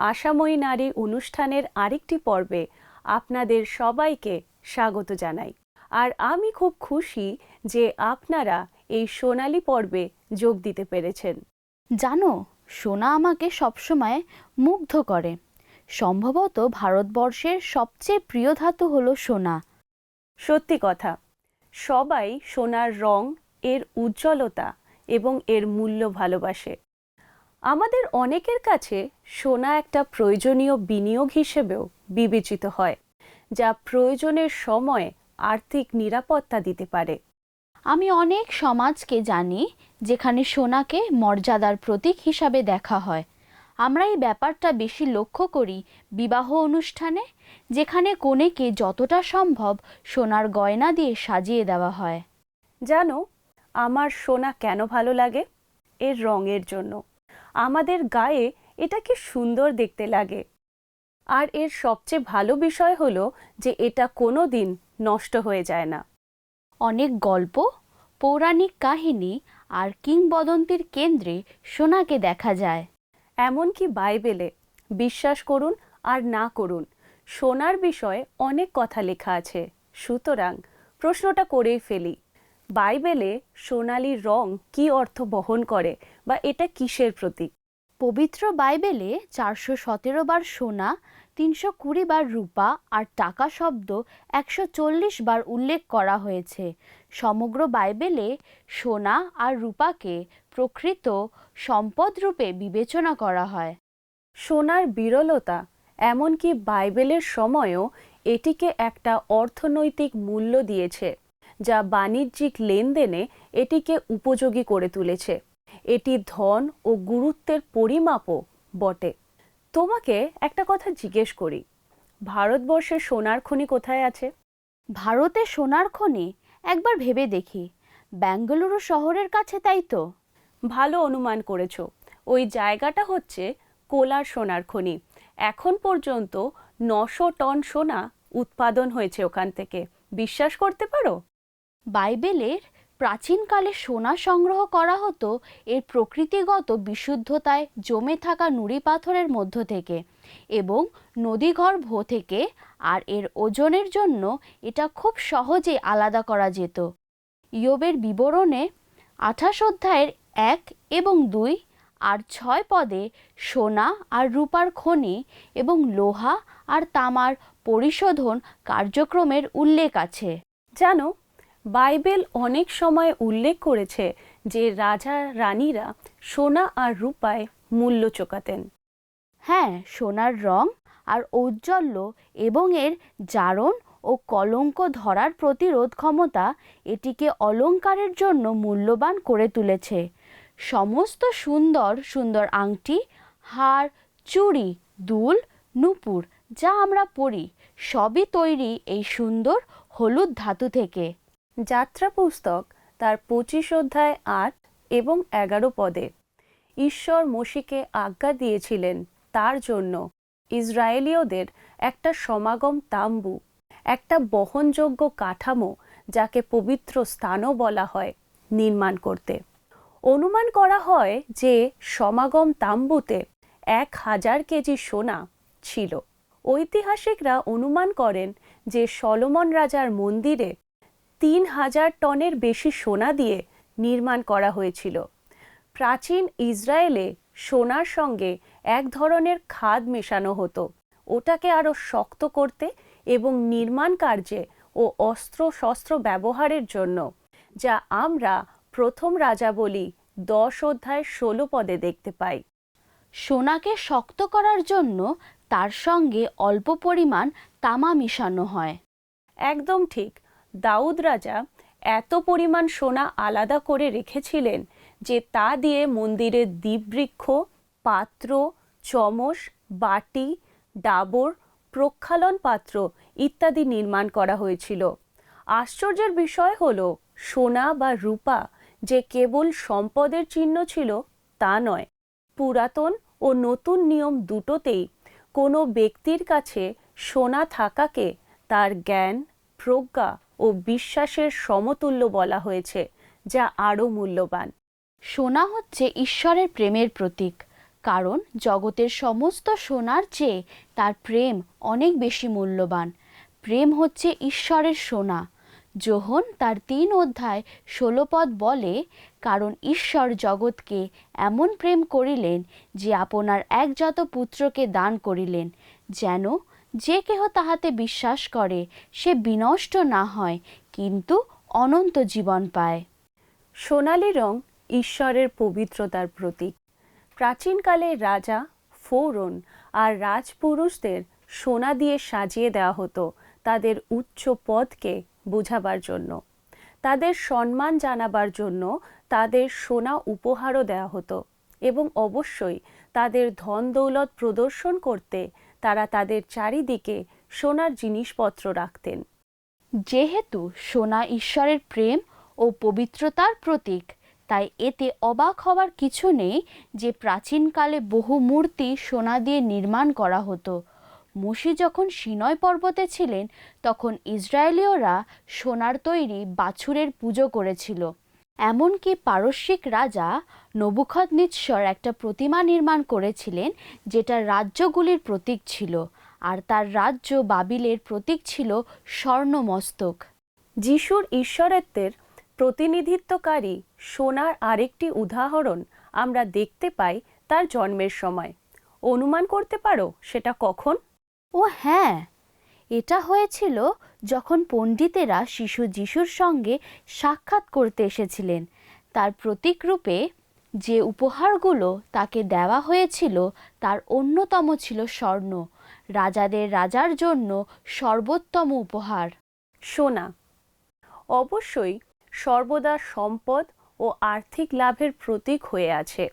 আশাময়ী নারী অনুষ্ঠানের আরেকটি পর্বে আপনাদের সবাইকে স্বাগত জানাই। আর আমি খুব খুশি যে আপনারা এই সোনালী পর্বে যোগ দিতে পেরেছেন। জানো, সোনা আমাকে সবসময় মুগ্ধ করে। সম্ভবত ভারতবর্ষের সবচেয়ে প্রিয় ধাতু হলো সোনা। সত্যি কথা, সবাই সোনার রং, এর উজ্জ্বলতা এবং এর মূল্য ভালোবাসে। আমাদের অনেকের কাছে সোনা একটা প্রয়োজনীয় বিনিয়োগ হিসেবেও বিবেচিত হয়, যা প্রয়োজনের সময় আর্থিক নিরাপত্তা দিতে পারে। আমি অনেক সমাজকে জানি যেখানে সোনাকে মর্যাদার প্রতীক হিসাবে দেখা হয়। আমরা এই ব্যাপারটা বেশি লক্ষ্য করি বিবাহ অনুষ্ঠানে, যেখানে কনেকে যতটা সম্ভব সোনার গয়না দিয়ে সাজিয়ে দেওয়া হয়। জানো, আমার সোনা কেন ভালো লাগে? এর রঙের জন্য। আমাদের গায়ে এটা কি সুন্দর দেখতে লাগে। আর এর সবচেয়ে ভালো বিষয় হলো যে এটা কোনো দিন নষ্ট হয়ে যায় না। অনেক গল্প, পৌরাণিক কাহিনী আর কিংবদন্তির কেন্দ্রে সোনাকে দেখা যায়। এমনকি বাইবেলে বিশ্বাস করুন আর না করুন, সোনার বিষয়ে অনেক কথা লেখা আছে। সুতরাং প্রশ্নটা করেই ফেলি বাইবেলে সোনালি রং কি অর্থ বহন করে বা এটা কিসের প্রতীক? পবিত্র বাইবেলে চারশো সতেরো বার সোনা তিনশো কুড়ি বার রূপা আর টাকা শব্দ একশো চল্লিশ বার উল্লেখ করা হয়েছে। সমগ্র বাইবেলে সোনা আর রূপাকে প্রকৃত সম্পদ রূপে বিবেচনা করা হয়। সোনার বিরলতা এমনকি বাইবেলের সময়ও এটিকে একটা অর্থনৈতিক মূল্য দিয়েছে। যা বাণিজ্যিক লেনদেনে এটিকে উপযোগী করে তুলেছে। এটি ধন ও গুরুত্বের পরিমাপও বটে। তোমাকে একটা কথা জিজ্ঞেস করি ভারতবর্ষের সোনার খনি কোথায় আছে? ভারতে সোনার খনি? একবার ভেবে দেখি। বেঙ্গালুরু শহরের কাছে তাই তো? ভালো অনুমান করেছ। ওই জায়গাটা হচ্ছে কোলার সোনার খনি। এখন পর্যন্ত নশো টন সোনা উৎপাদন হয়েছে ওখান থেকে। বিশ্বাস করতে পারো? বাইবেলের প্রাচীনকালে সোনা সংগ্রহ করা হতো এর প্রকৃতিগত বিশুদ্ধতায় জমে থাকা নুড়ি পাথরের মধ্য থেকে এবং নদীগর্ভ থেকে, আর এর ওজনের জন্য এটা খুব সহজে আলাদা করা যেত। ইয়বের বিবরণে আঠাশ অধ্যায়ের এক এবং দুই আর ছয় পদে সোনা আর রূপার খনি এবং লোহা আর তামার পরিশোধন কার্যক্রমের উল্লেখ আছে। জানো বাইবেল অনেক সময় উল্লেখ করেছে যে রাজা রানীরা সোনা আর রূপায় মূল্য চোকাতেন। হ্যাঁ সোনার রং আর ঔজ্জ্বল্য এবং এর জারণ ও কলঙ্ক ধরার প্রতিরোধ ক্ষমতা এটিকে অলংকারের জন্য মূল্যবান করে তুলেছে। সমস্ত সুন্দর সুন্দর আংটি, হার, চুড়ি, দুল, নূপুর যা আমরা পরি, সবই তৈরি এই সুন্দর হলুদ ধাতু থেকে। যাত্রা পুস্তক তার পঁচিশ অধ্যায় আট এবং এগারো পদে। ঈশ্বর মসিকে আজ্ঞা দিয়েছিলেন তার জন্য। ইসরায়েলীয়দের একটা সমাগম তাম্বু, একটা বহনযোগ্য কাঠামো যাকে পবিত্র স্থানও বলা হয় নির্মাণ করতে। অনুমান করা হয় যে সমাগম তাম্বুতে এক হাজার কেজি সোনা ছিল। ঐতিহাসিকরা অনুমান করেন যে সলোমন রাজার মন্দিরে তিন হাজার টনের বেশি সোনা দিয়ে নির্মাণ করা হয়েছিল। প্রাচীন ইসরায়েলে সোনার সঙ্গে এক ধরনের খাদ মেশানো হতো। ওটাকে আরও শক্ত করতে এবং নির্মাণ কার্যে ও অস্ত্র শস্ত্র ব্যবহারের জন্য, যা আমরা প্রথম রাজা বলি দশ অধ্যায় ষোলো পদে দেখতে পাই। সোনাকে শক্ত করার জন্য তার সঙ্গে অল্প পরিমাণ তামা মিশানো হয়। একদম ঠিক। দাউদ রাজা এত পরিমাণ সোনা আলাদা করে রেখেছিলেন যে তা দিয়ে মন্দিরের দ্বীপবৃক্ষ, পাত্র, চমস, বাটি, ডাবর, প্রক্ষালন পাত্র ইত্যাদি নির্মাণ করা হয়েছিল। আশ্চর্যের বিষয় হল, সোনা বা রূপা যে কেবল সম্পদের চিহ্ন ছিল তা নয়। পুরাতন ও নতুন নিয়ম দুটোতেই কোনো ব্যক্তির কাছে সোনা থাকাকে তার জ্ঞান, প্রজ্ঞা ও বিশ্বাসের সমতুল্য বলা হয়েছে, যা আরও মূল্যবান। সোনা হচ্ছে ঈশ্বরের প্রেমের প্রতীক, কারণ জগতের সমস্ত সোনার চেয়ে তার প্রেম অনেক বেশি মূল্যবান। প্রেম হচ্ছে ঈশ্বরের সোনা। যোহন তার তিন অধ্যায় ষোলো পদ বলে, কারণ ঈশ্বর জগৎকে এমন প্রেম করিলেন যে আপনার একজাত পুত্রকে দান করিলেন, যেন যে কেহ তাহাতে বিশ্বাস করে, সে বিনষ্ট না হয়, কিন্তু অনন্ত জীবন পায়। সোনালি রং ঈশ্বরের পবিত্রতার প্রতীক। প্রাচীনকালে রাজা, ফৌরন আর রাজপুরুষদের সোনা দিয়ে সাজিয়ে দেওয়া হতো তাদের উচ্চ পদকে বোঝাবার জন্য। তাদের সম্মান জানাবার জন্য তাদের সোনা উপহারও দেওয়া হতো এবং অবশ্যই তাদের ধন দৌলত প্রদর্শন করতে তারা তাদের চারিদিকে সোনার জিনিসপত্র রাখতেন। যেহেতু সোনা ঈশ্বরের প্রেম ও পবিত্রতার প্রতীক, তাই এতে অবাক হওয়ার কিছু নেই যে প্রাচীনকালে বহু মূর্তি সোনা দিয়ে নির্মাণ করা হতো। মসি যখন সিনয় পর্বতে ছিলেন, তখন ইসরায়েলীয়রা সোনার তৈরি বাছুরের পুজো করেছিল। এমনকি পারস্যিক রাজা নবুখদনিৎসর একটা প্রতিমা নির্মাণ করেছিলেন যেটা রাজ্যগুলির প্রতীক ছিল। আর তার রাজ্য বাবিলের প্রতীক ছিল স্বর্ণমস্তক। যিশুর ঈশ্বরত্বের প্রতিনিধিত্বকারী সোনার আরেকটি উদাহরণ আমরা দেখতে পাই তার জন্মের সময়। অনুমান করতে পারো, সেটা কখন? ও হ্যাঁ এটা হয়েছিল যখন পণ্ডিতেরা শিশু যিশুর সঙ্গে সাক্ষাৎ করতে এসেছিলেন। তার প্রতীক রূপে যে উপহারগুলো তাকে দেওয়া হয়েছিল তার অন্যতম ছিল স্বর্ণ। রাজাদের রাজার জন্য সর্বোত্তম উপহার। সোনা। অবশ্যই সর্বদা সম্পদ ও আর্থিক লাভের প্রতীক হয়ে আছে।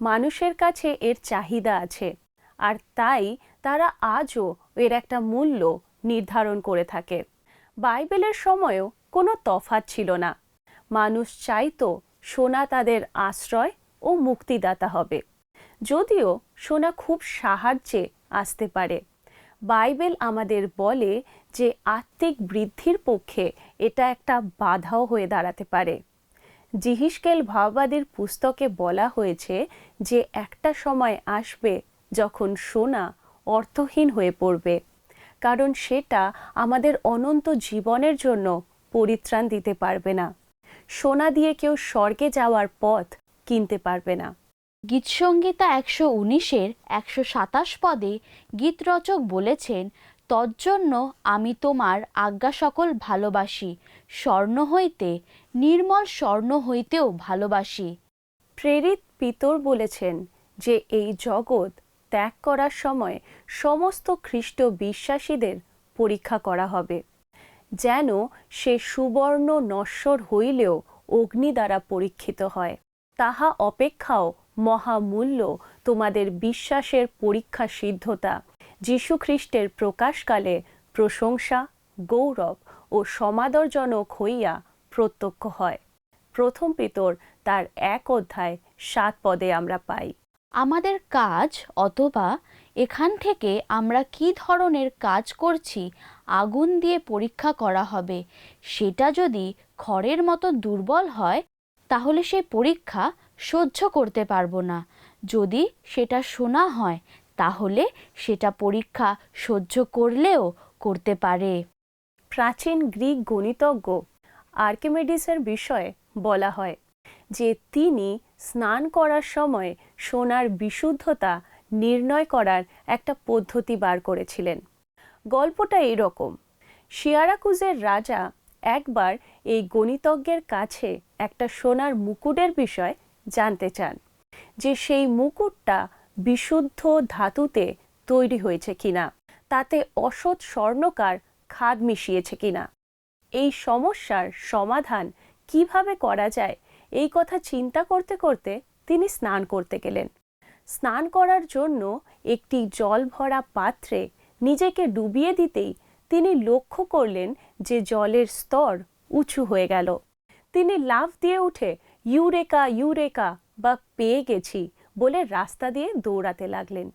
মানুষের কাছে এর চাহিদা আছে, আর তাই তারা আজও এর একটা মূল্য নির্ধারণ করে থাকে। বাইবেলের সময়ও কোনো তফাত ছিল না। মানুষ চাইতো সোনা তাদের আশ্রয় ও মুক্তিদাতা হবে। যদিও সোনা খুব সাহায্যে আসতে পারে। বাইবেল আমাদের বলে যে আত্মিক বৃদ্ধির পক্ষে এটা একটা বাধাও হয়ে দাঁড়াতে পারে। জিহিসকেল ভাববাদীর পুস্তকে বলা হয়েছে যে একটা সময় আসবে যখন সোনা অর্থহীন হয়ে পড়বে, কারণ সেটা আমাদের অনন্ত জীবনের জন্য পরিত্রাণ দিতে পারবে না। সোনা দিয়ে কেউ স্বর্গে যাওয়ার পথ কিনতে পারবে না। গীতসংগীতা একশো উনিশের একশো সাতাশ পদে গীতরচক বলেছেন, তজ্জন্য আমি তোমার আজ্ঞা সকল ভালোবাসি, স্বর্ণ হইতে, নির্মল স্বর্ণ হইতেও ভালোবাসি। প্রেরিত পিতর বলেছেন যে, এই জগৎ ত্যাগ করার সময় সমস্ত খ্রিস্ট বিশ্বাসীদের পরীক্ষা করা হবে। যেন সে সুবর্ণ নশ্বর হইলেও অগ্নি দ্বারা পরীক্ষিত হয়। তাহা অপেক্ষাও মহামূল্য তোমাদের বিশ্বাসের পরীক্ষা সিদ্ধতা যীশুখ্রিস্টের প্রকাশকালে প্রশংসা, গৌরব ও সমাদরজনক হইয়া প্রত্যক্ষ হয়। প্রথম পিতর তার এক অধ্যায় সাত পদে আমরা পাই। আমাদের কাজ অথবা এখান থেকে আমরা কি ধরনের কাজ করছি আগুন দিয়ে পরীক্ষা করা হবে। সেটা যদি খড়ের মতো দুর্বল হয়, তাহলে সেই পরীক্ষা সহ্য করতে পারব না। যদি সেটা শোনা হয়, তাহলে সেটা পরীক্ষা সহ্য করলেও করতে পারে। প্রাচীন গ্রিক গণিতজ্ঞ আর্কিমেডিসের বিষয়ে বলা হয় যে, তিনি স্নান করার সময় সোনার বিশুদ্ধতা নির্ণয় করার একটা পদ্ধতি বার করেছিলেন। গল্পটা এইরকম। শিয়ারাকুজের রাজা একবার এই গণিতজ্ঞের কাছে একটা সোনার মুকুটের বিষয় জানতে চান, যে সেই মুকুটটা বিশুদ্ধ ধাতুতে তৈরি হয়েছে কিনা, তাতে অসৎ স্বর্ণকার খাদ মিশিয়েছে কিনা, এই সমস্যার সমাধান কীভাবে করা যায়, এই কথা চিন্তা করতে করতে তিনি স্নান করতে গেলেন। স্নান করার জন্য একটি জল ভরা পাত্রে নিজেকে ডুবিয়ে দিতেই তিনি লক্ষ্য করলেন যে জলের স্তর উঁচু হয়ে গেল। তিনি লাফ দিয়ে উঠে, ইউরেকা ইউরেকা, বা পেয়ে গেছি বলে রাস্তা দিয়ে দৌড়াতে লাগলেন।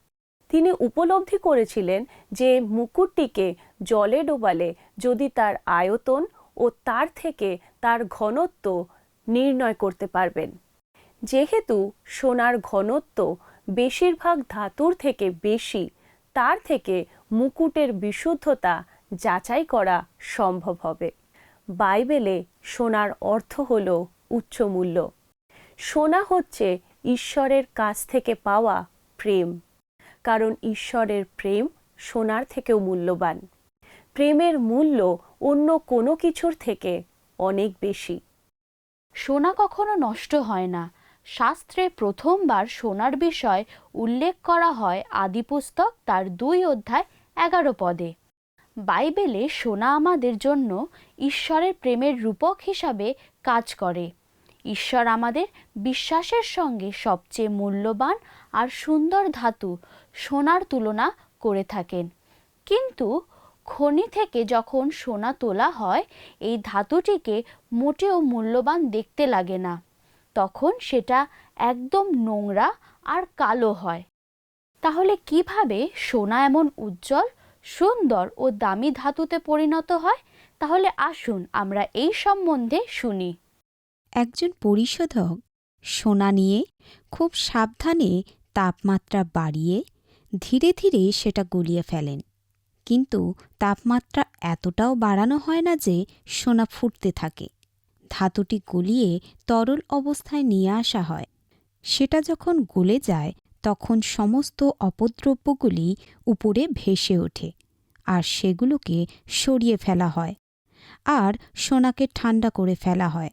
তিনি উপলব্ধি করেছিলেন যে মুকুটটিকে জলে ডোবালে যদি তার আয়তন ও তার থেকে তার ঘনত্ব নির্ণয় করতে পারবেন। যেহেতু সোনার ঘনত্ব বেশিরভাগ ধাতুর থেকে বেশি তার থেকে মুকুটের বিশুদ্ধতা যাচাই করা সম্ভব হবে। বাইবেলে সোনার অর্থ হল উচ্চমূল্য। সোনা হচ্ছে ঈশ্বরের কাছ থেকে পাওয়া প্রেম, কারণ ঈশ্বরের প্রেম সোনার থেকেও মূল্যবান। প্রেমের মূল্য অন্য কোনো কিছুর থেকে অনেক বেশি। সোনা কখনো নষ্ট হয় না। শাস্ত্রে প্রথমবার সোনার বিষয় উল্লেখ করা হয় আদিপুস্তক তার দুই অধ্যায় এগারো পদে। বাইবেলে সোনা আমাদের জন্য ঈশ্বরের প্রেমের রূপক হিসাবে কাজ করে। ঈশ্বর আমাদের বিশ্বাসের সঙ্গে সবচেয়ে মূল্যবান আর সুন্দর ধাতু সোনার তুলনা করে থাকেন। কিন্তু খনি থেকে যখন সোনা তোলা হয়, এই ধাতুটিকে মোটেও মূল্যবান দেখতে লাগে না। তখন সেটা একদম নোংরা আর কালো হয়। তাহলে কীভাবে সোনা এমন উজ্জ্বল, সুন্দর ও দামি ধাতুতে পরিণত হয়? তাহলে আসুন আমরা এই সম্বন্ধে শুনি। একজন পরিশোধক সোনা নিয়ে খুব সাবধানে তাপমাত্রা বাড়িয়ে ধীরে ধীরে সেটা গলিয়ে ফেলেন। কিন্তু তাপমাত্রা এতটাও বাড়ানো হয় না যে সোনা ফুটতে থাকে। ধাতুটি গলিয়ে তরল অবস্থায় নিয়ে আসা হয়। সেটা যখন গলে যায়, তখন সমস্ত অপদ্রব্যগুলি উপরে ভেসে ওঠে আর সেগুলোকে সরিয়ে ফেলা হয় আর সোনাকে ঠান্ডা করে ফেলা হয়।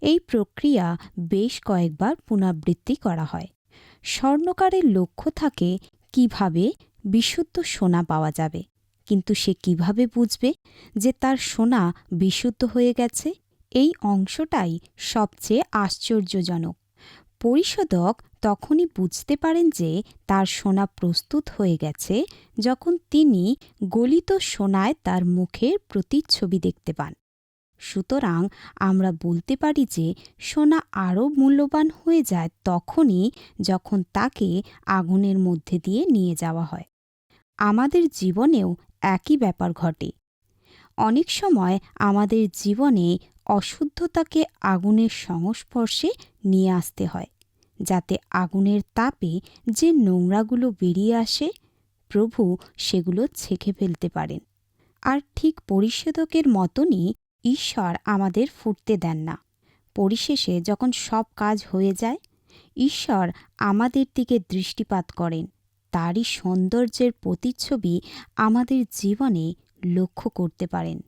এই প্রক্রিয়া বেশ কয়েকবার পুনরাবৃত্তি করা হয়। স্বর্ণকারের লক্ষ্য থাকে কীভাবে বিশুদ্ধ সোনা পাওয়া যাবে। কিন্তু সে কীভাবে বুঝবে যে তার সোনা বিশুদ্ধ হয়ে গেছে? এই অংশটাই সবচেয়ে আশ্চর্যজনক। পরিশোধক তখনই বুঝতে পারেন যে তার সোনা প্রস্তুত হয়ে গেছে যখন তিনি গলিত সোনায় তার মুখের প্রতিচ্ছবি দেখতে পান। সুতরাং আমরা বলতে পারি যে সোনা আরও মূল্যবান হয়ে যায় তখনই যখন তাকে আগুনের মধ্যে দিয়ে নিয়ে যাওয়া হয়। আমাদের জীবনেও একই ব্যাপার ঘটে। অনেক সময় আমাদের জীবনে অশুদ্ধতাকে আগুনের সংস্পর্শে নিয়ে আসতে হয়, যাতে আগুনের তাপে যে নোংরাগুলো বেরিয়ে আসে, প্রভু সেগুলো ছেঁকে ফেলতে পারেন। আর ঠিক পরিষেধকের মতনই ঈশ্বর আমাদের ফুটতে দেন না। পরিশেষে যখন সব কাজ হয়ে যায়, ঈশ্বর আমাদের দিকে দৃষ্টিপাত করেন। তারই সৌন্দর্যের প্রতিচ্ছবি আমাদের জীবনে লক্ষ্য করতে পারেন।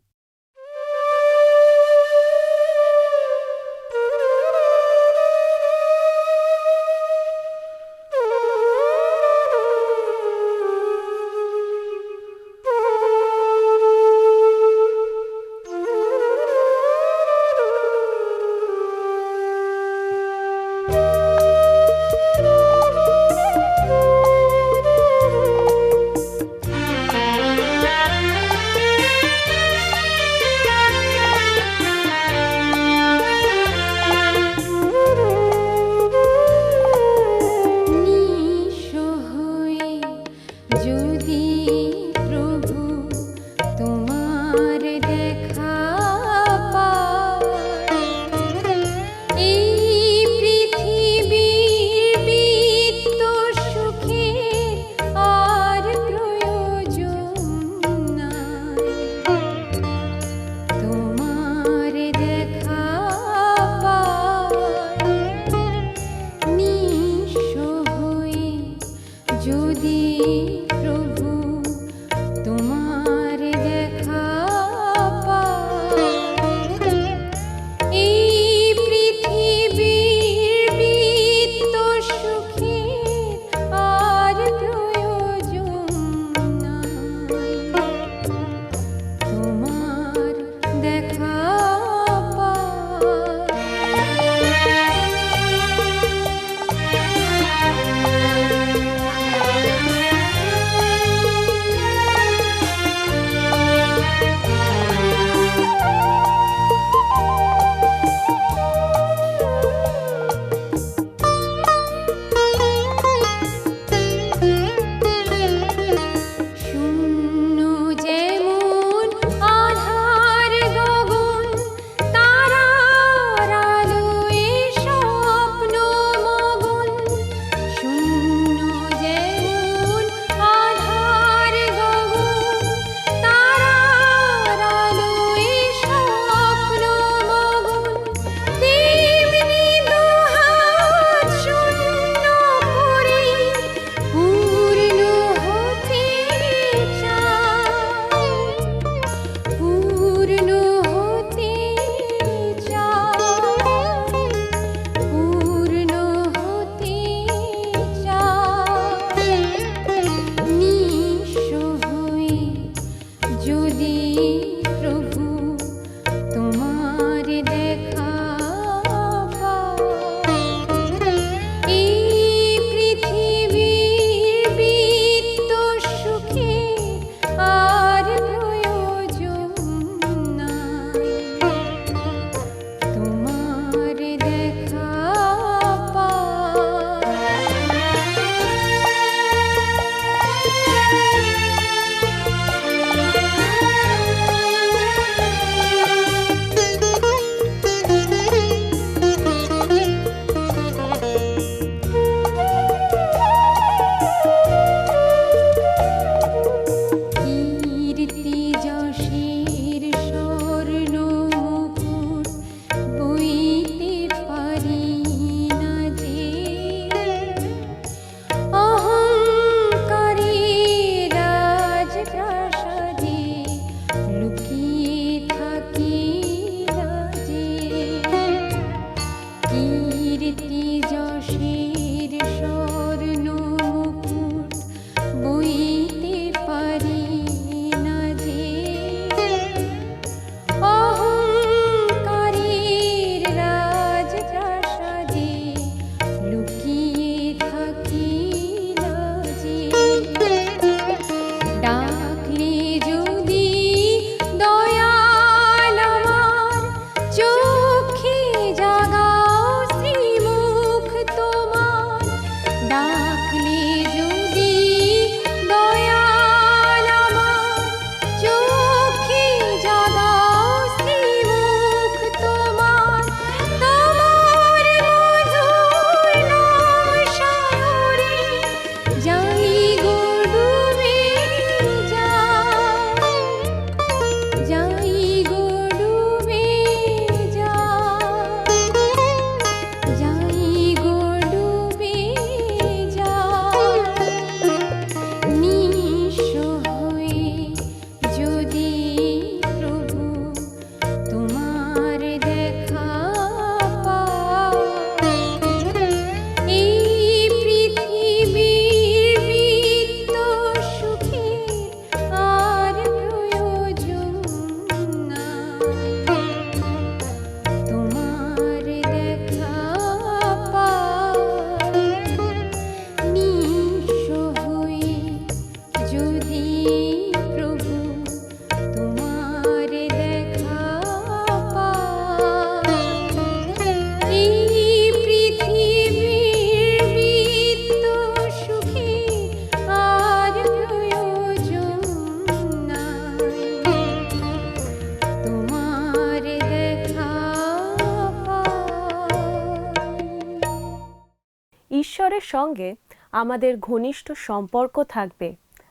সঙ্গে আমাদের ঘনিষ্ঠ সম্পর্ক থাকবে।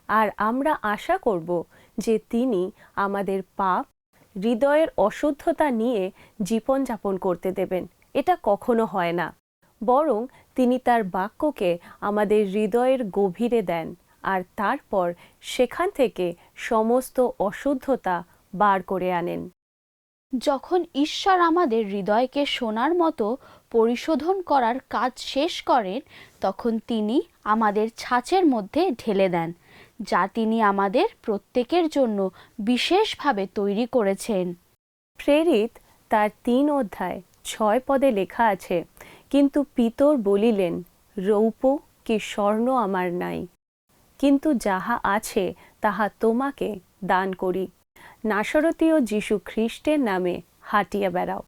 আর আমরা আশা করব যে তিনি আমাদের পাপ, হৃদয়ের অশুদ্ধতা নিয়ে জীবনযাপন করতে দেবেন। এটা কখনো হয় না। বরং তিনি তার বাক্যকে আমাদের হৃদয়ের গভীরে দেন আর তারপর সেখান থেকে সমস্ত অশুদ্ধতা বার করে আনেন। যখন ঈশ্বর আমাদের হৃদয়কে সোনার মতো পরিশোধন করার কাজ শেষ করেন, তখন তিনি আমাদের ছাঁচের মধ্যে ঢেলে দেন, যা তিনি আমাদের প্রত্যেকের জন্য বিশেষভাবে তৈরি করেছেন। প্রেরিত তার তিন অধ্যায় ছয় পদে লেখা আছে, কিন্তু পিতর বলিলেন, রৌপ্য কি স্বর্ণ আমার নাই? কিন্তু যাহা আছে, তাহা তোমাকে দান করি। নাসরতীয় যীশু খ্রিস্টের নামে হাঁটিয়া বেড়াও।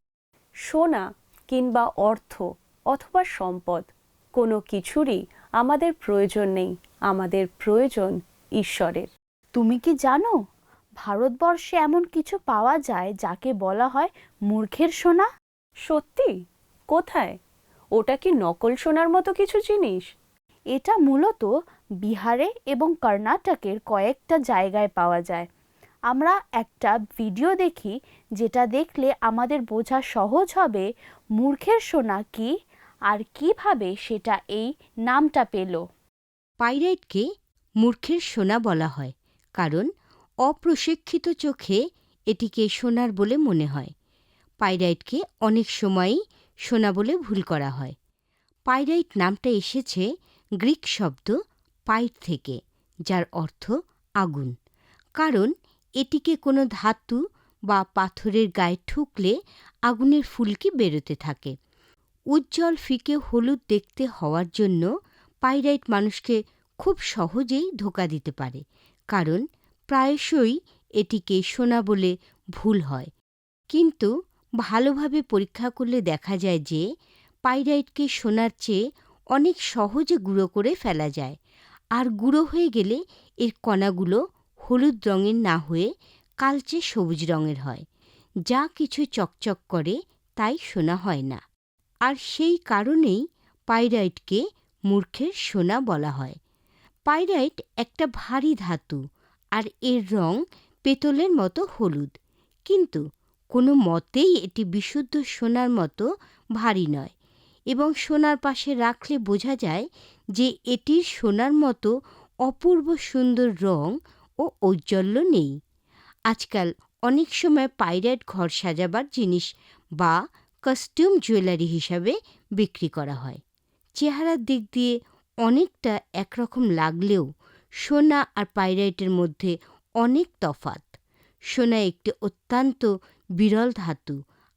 সোনা কিংবা অর্থ অথবা সম্পদ কোনো কিছুরই আমাদের প্রয়োজন নেই আমাদের প্রয়োজন ঈশ্বরের। তুমি কি জানো ভারতবর্ষে এমন কিছু পাওয়া যায় যাকে বলা হয় মূর্খের সোনা? সত্যি? কোথায়? ওটা কি নকল সোনার মতো কিছু জিনিস? এটা মূলত বিহারে এবং কর্ণাটকের কয়েকটা জায়গায় পাওয়া যায়। আমরা একটা ভিডিও দেখি যেটা দেখলে আমাদের বোঝা সহজ হবে মূর্খের সোনা কি আর কীভাবে সেটা এই নামটা পেল? পাইরাইটকে মূর্খের সোনা বলা হয়, কারণ অপ্রশিক্ষিত চোখে এটিকে সোনার বলে মনে হয়। পাইরাইটকে অনেক সময়ই সোনা বলে ভুল করা হয়। পাইরাইট নামটা এসেছে গ্রিক শব্দ পাইট থেকে, যার অর্থ আগুন। কারণ এটিকে কোনো ধাতু বা পাথরের গায়ে ঠুকলে আগুনের ফুলকি বেরোতে থাকে। উজ্জ্বল ফিকে হলুদ দেখতে হওয়ার জন্য পাইরাইট মানুষকে খুব সহজেই ধোকা দিতে পারে, কারণ প্রায়শই এটিকে সোনা বলে ভুল হয়। কিন্তু ভালোভাবে পরীক্ষা করলে দেখা যায় যে পাইরাইটকে সোনার চেয়ে অনেক সহজে গুঁড়ো করে ফেলা যায়, আর গুঁড়ো হয়ে গেলে এর কণাগুলো হলুদ রঙের না হয়ে কালচে সবুজ রঙের হয়। যা কিছু চকচক করে, তাই সোনা হয় না। আর সেই কারণেই পাইরাইটকে মূর্খের সোনা বলা হয়। পাইরাইট একটা ভারী ধাতু আর এর রং পেতলের মতো হলুদ। কিন্তু কোনো মতেই এটি বিশুদ্ধ সোনার মতো ভারী নয় এবং সোনার পাশে রাখলে বোঝা যায় যে এটির সোনার মতো অপূর্ব সুন্দর রং ও ঔজ্জ্বল্য নেই। আজকাল অনেক সময় পাইরাইট ঘর সাজাবার জিনিস বা কাস্টিউম জুয়েলারি হিসাবে বিক্রি করা হয়। চেহারার দিক দিয়ে অনেকটা একরকম লাগলেও সোনা আর পাইরাইটের মধ্যে অনেক তফাত সোনা একটি অত্যন্ত বিরল ধাতু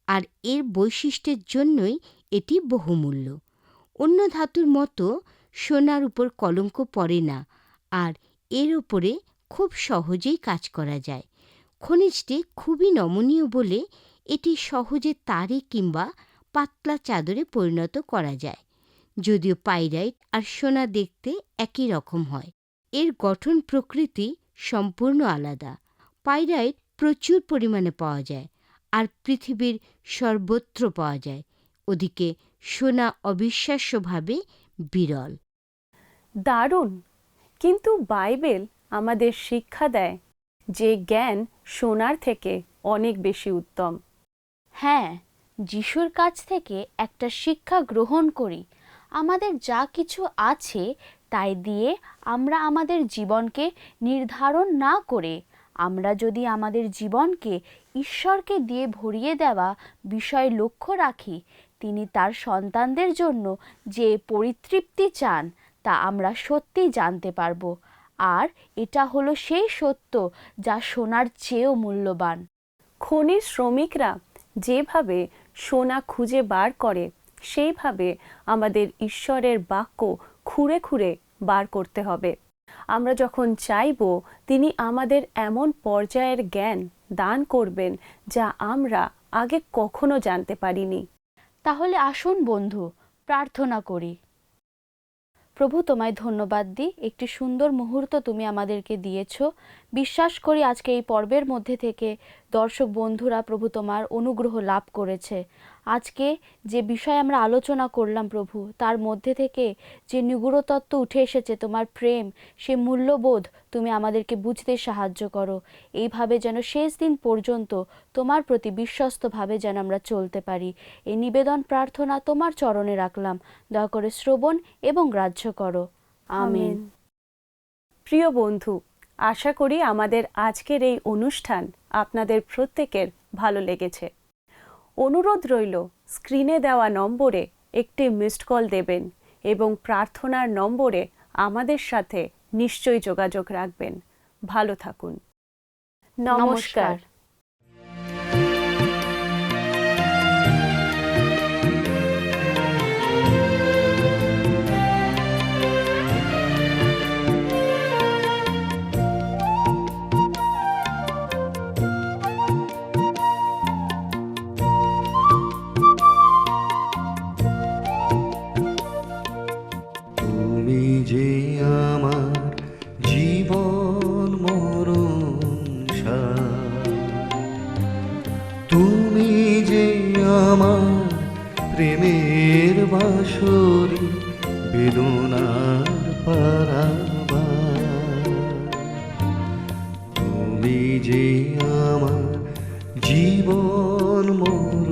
আর এর বৈশিষ্ট্যের জন্যই এটি বহুমূল্য। অন্য ধাতুর মতো সোনার উপর কলঙ্ক পড়ে না আর এর ওপরে খুব সহজেই কাজ করা যায়। খনিজটি খুবই নমনীয় বলে এটি সহজে তারে কিংবা পাতলা চাদরে পরিণত করা যায়, যদিও পাইরাইট আর সোনা দেখতে একই রকম হয়। এর গঠন প্রকৃতি সম্পূর্ণ আলাদা। পাইরাইট প্রচুর পরিমাণে পাওয়া যায় আর পৃথিবীর সর্বত্র পাওয়া যায়, ওদিকে সোনা অবিশ্বাস্যভাবে বিরল। দারুণ! কিন্তু বাইবেল আমাদের শিক্ষা দেয় যে জ্ঞান সোনার থেকে অনেক বেশি উত্তম। হ্যাঁ যিশুর কাছ থেকে একটা শিক্ষা গ্রহণ করি। আমাদের যা কিছু আছে তাই দিয়ে আমরা আমাদের জীবনকে নির্ধারণ না করে, আমরা যদি আমাদের জীবনকে ঈশ্বরকে দিয়ে ভরিয়ে দেওয়া বিষয় লক্ষ্য রাখি, তিনি তার সন্তানদের জন্য যে পরিতৃপ্তি চান তা আমরা সত্যি জানতে পারব। আর এটা হলো সেই সত্য যা সোনার চেয়েও মূল্যবান। খনির শ্রমিকরা যেভাবে সোনা খুঁজে বার করে সেইভাবে আমাদের ঈশ্বরের বাক্য খুঁড়ে খুঁড়ে বার করতে হবে। আমরা যখন চাইব তিনি আমাদের এমন পর্যায়ের জ্ঞান দান করবেন যা আমরা আগে কখনো জানতে পারিনি। তাহলে আসুন বন্ধু প্রার্থনা করি। প্রভু, তোমায় ধন্যবাদ দিই। একটি সুন্দর মুহূর্ত তুমি আমাদেরকে দিয়েছ। বিশ্বাস করি আজকে এই পর্বের মধ্যে থেকে দর্শক বন্ধুরা প্রভু তোমার অনুগ্রহ লাভ করেছে। আজকে যে বিষয় আমরা আলোচনা করলাম প্রভু, তার মধ্যে থেকে যে নিগুড় তত্ত্ব উঠে এসেছে তোমার প্রেম, সে মূল্যবোধ তুমি আমাদেরকে বুঝতে সাহায্য করো। এইভাবে যেন শেষ দিন পর্যন্ত তোমার প্রতি বিশ্বস্তভাবে যেন আমরা চলতে পারি। এই নিবেদন প্রার্থনা তোমার চরণে রাখলাম। দয়া করে শ্রবণ এবং গ্রাহ্য করো। আমেন। প্রিয় বন্ধু, আশা করি আমাদের আজকের এই অনুষ্ঠান আপনাদের প্রত্যেকের ভালো লেগেছে। অনুরোধ রইল স্ক্রিনে দেওয়া নম্বরে একটি মিসড কল দেবেন এবং প্রার্থনার নম্বরে আমাদের সাথে নিশ্চয়ই যোগাযোগ রাখবেন। ভালো থাকুন। নমস্কার। যে আমার জীবন মরণ।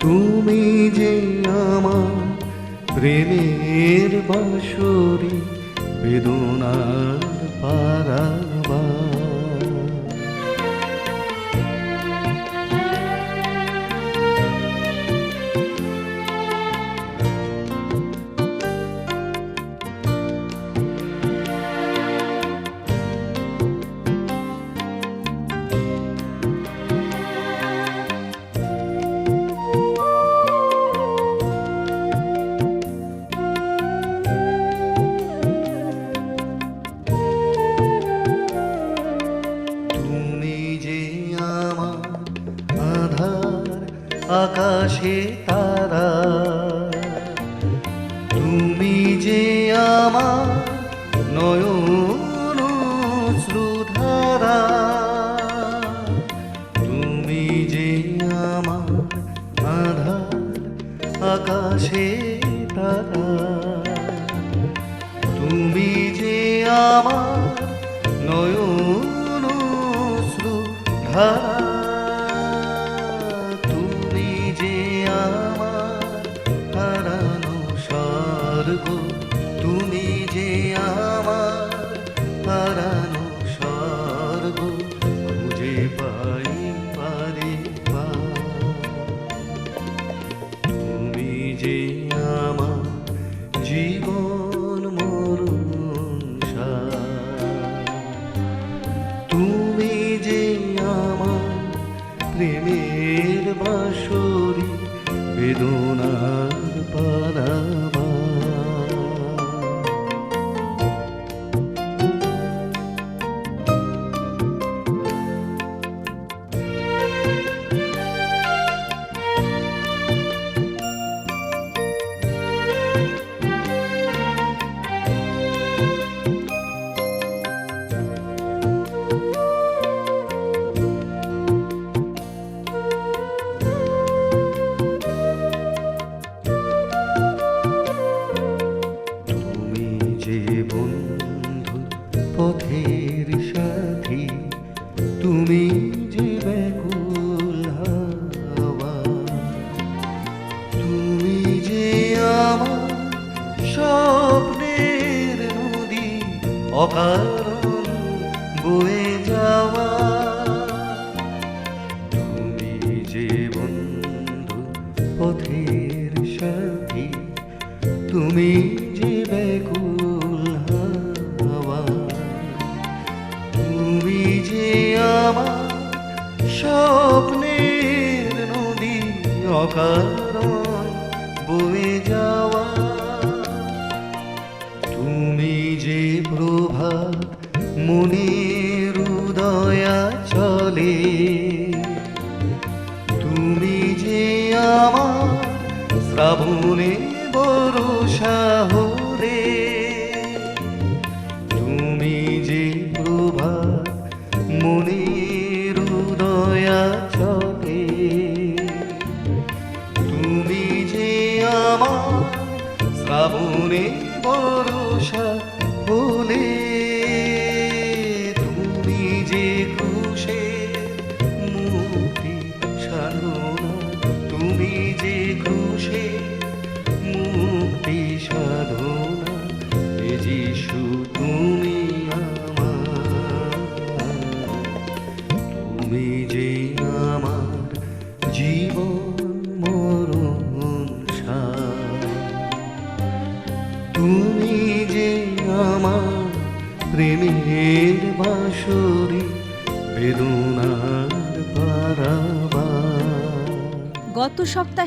তুমি যে আমার প্রেমের বাসরি বেদনার পারাবার তুমি যে আমার নয়ন শ্রুধারা, তুমি যে আমার আধার আকাশে তারা, তুমি যে আমার নয়ন শ্রুধারা। বেদনার পালামা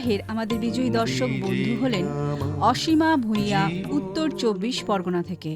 পাঠের আমাদের বিজয়ী দর্শক বন্ধু হলেন অসীমা ভূঁইয়া উত্তর চব্বিশ পরগনা থেকে।